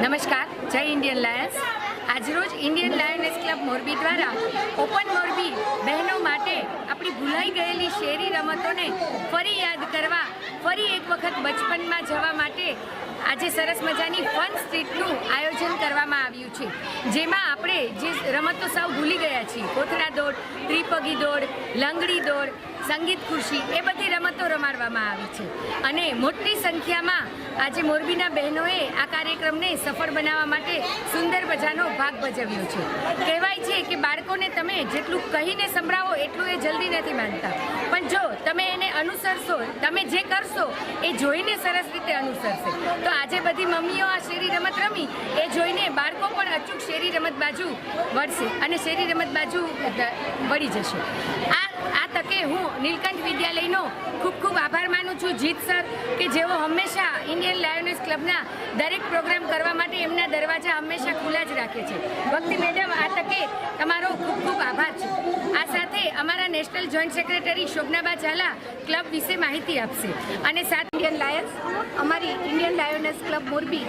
નમસ્કાર, જય Indian Lions. આજરોજ ઇન્ડિયન લાયન્સ ક્લબ મોરબી દ્વારા ઓપન મોરબી બહેનો માટે આપણી ભૂલાઈ ગયેલી શેરી રમતોને ફરી યાદ કરવા, ફરી એક વખત બચપનમાં જવા માટે આજે સરસ મજાની ફન સ્ટ્રીટનું આયોજન કરવામાં આવ્યું છે. જેમાં આપણે જે રમતો સાવ ભૂલી ગયા છીએ, કોથળા દોડ, ત્રિપગી દોડ, લંગડી દોડ, સંગીત ખુરશી, એ બધી રમતો રમાડવામાં આવી છે. અને મોટી સંખ્યામાં આજે મોરબીના બહેનોએ આ કાર્યક્રમને સફળ બનાવવા માટે સુંદર મજાનો ભાગ ભજવ્યો છે. કહેવાય છે કે બાળકોને તમે જેટલું કહીને સંભળાવો એટલું એ જલ્દી નથી માનતા. પણ જો તમે એને અનુસરશો, તમે જે કરશો એ જોઈને સરસ રીતે અનુસરશે. તો આજે બધી મમ્મીઓ આ શેરી રમત રમી, એ જોઈને બાળકો પણ અચૂક શેરી રમત બાજુ વળશે અને શેરી રમત બાજુ વળી જશે. આ આ તકે હું નીલકંઠ વિદ્યાલયનો ખૂબ ખૂબ આભાર માનું છું. જીત સર કે જેઓ હંમેશા ઇન્ડિયન લાયોનેસ ક્લબના દરેક પ્રોગ્રામ કરવા માટે એમના દરવાજા હંમેશા ખુલ્લા જ રાખે છે. ભક્તિ મેડમ આ તકે તમારો ખૂબ ખૂબ આભાર છે. આ સાથે અમારા national joint secretary Shobhanaba Jhala club વિશે માહિતી આપશે. અને સાથે ઇન્ડિયન લાયન્સ અમારી ઇન્ડિયન લાયોનેસ ક્લબ મોરબી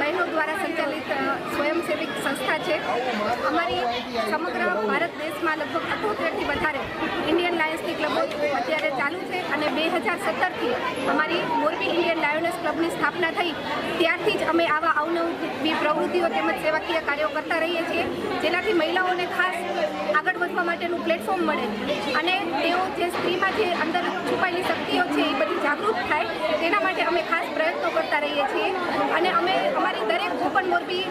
બહેનો દ્વારા સંચાલિત અ, સ્વયંસેવી સંસ્થા છે. અમારી સમગ્ર ભારત દેશમાં લગભગ અઠોતેરથી વધારે ઇન્ડિયન લાયન્સની ક્લબો અત્યારે ચાલુ છે અને બે હજાર સત્તરથી અમારી મોરબી ઇન્ડિયન લાયોનેસ ક્લબની સ્થાપના થઈ. ત્યારથી જ અમે આવા અવનવી પ્રવૃત્તિઓ તેમજ સેવાકીય કાર્યો કરતા રહીએ છીએ. જેનાથી મહિલાઓને ખાસ આગળ વધવા માટેનું પ્લેટફોર્મ મળે અને તેઓ જે સ્ત્રીમાં જે અંદર છુપાયેલી શક્તિઓ છે એ બધી જાગૃત થાય, તેના ખાસ પ્રયત્નો કરતા રહીએ છીએ. અને અમે અમારી દરેક ઓપન મોરબી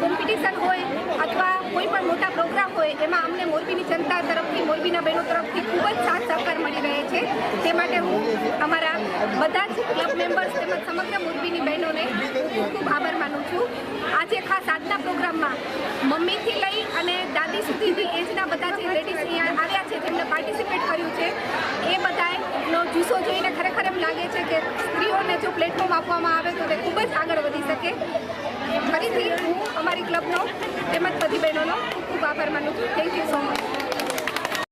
કોમ્પિટિશન હોય અથવા કોઈ પણ મોટા પ્રોગ્રામ હોય, એમાં અમને મોરબીની જનતા તરફથી, મોરબીના બહેનો તરફથી ખૂબ જ સાથ સહકાર મળી રહે છે. તે માટે હું અમારા બધા જ ક્લબ મેમ્બર્સ તેમજ સમગ્ર મોરબીની બહેનોને ખૂબ ખૂબ આભાર માનું છું. આજે ખાસ આજના પ્રોગ્રામમાં મમ્મીથી લઈ અને દાદી સુધીની એજના બધા જે લેડીઝ અહીંયા આવ્યા છે તેમને પાર્ટિસિપેટ કર્યું છે એ બધાનો જુસ્સો જોઈને ખરેખર એમ લાગે છે કે સ્ત્રીઓને જો પ્લેટફોર્મ આપવામાં આવે તો તે ખૂબ જ આગળ વધી શકે. ફરીથી હું અમારી ક્લબનો તેમજ બધી બહેનોનો ખૂબ ખૂબ આભાર માનું છું. Thank you so much